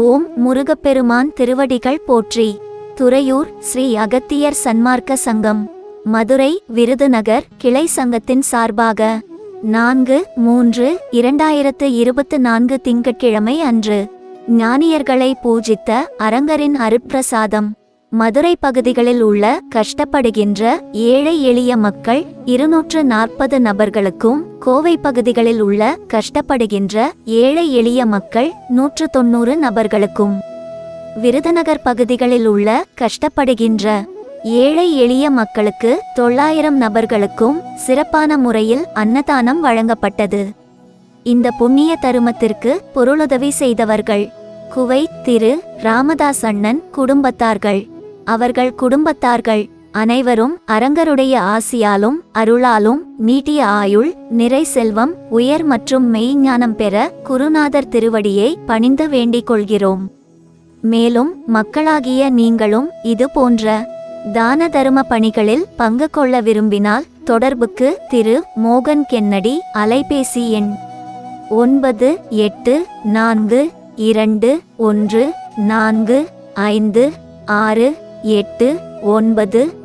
ஓம் முருகப்பெருமான் திருவடிகள் போற்றி. துறையூர் ஸ்ரீ அகத்தியர் சன்மார்க்க சங்கம். மதுரை விருதுநகர் கிளை சங்கத்தின் சார்பாக. நான்கு மூன்று இரண்டாயிரத்து இருபத்து நான்கு திங்கட்கிழமை அன்று. ஞானியர்களை பூஜித்த அரங்கரின் அருட்பிரசாதம். மதுரை பகுதிகளில் உள்ள கஷ்டப்படுகின்ற ஏழை எளிய மக்கள் இருநூற்று நாற்பது நபர்களுக்கும் கோவை பகுதிகளில் உள்ள கஷ்டப்படுகின்ற ஏழை எளிய மக்கள் நூற்று தொண்ணூறு நபர்களுக்கும் விருதுநகர் பகுதிகளில் உள்ள கஷ்டப்படுகின்ற ஏழை எளிய மக்களுக்கு தொள்ளாயிரம் நபர்களுக்கும் சிறப்பான முறையில் அன்னதானம் வழங்கப்பட்டது. இந்த புண்ணிய தருமத்திற்கு பொருளுதவி செய்தவர்கள் குவை திரு. ராமதாஸ் அண்ணன் குடும்பத்தார்கள். அவர்கள் குடும்பத்தார்கள். அனைவரும் அரங்கருடைய ஆசியாலும் அருளாலும் நீட்டிய ஆயுள் நிறை செல்வம் உயர் மற்றும் மெய்ஞானம் பெற குருநாதர் திருவடியை பணிந்து வேண்டிக் கொள்கிறோம். மேலும் மக்களாகிய நீங்களும் இது போன்ற தான தரும பணிகளில் பங்கு கொள்ள விரும்பினால் தொடர்புக்கு திரு. மோகன் கென்னடி அலைபேசி எண் ஒன்பது எட்டு நான்கு இரண்டு ஒன்று நான்கு ஐந்து ஆறு எட்டு ஒன்பது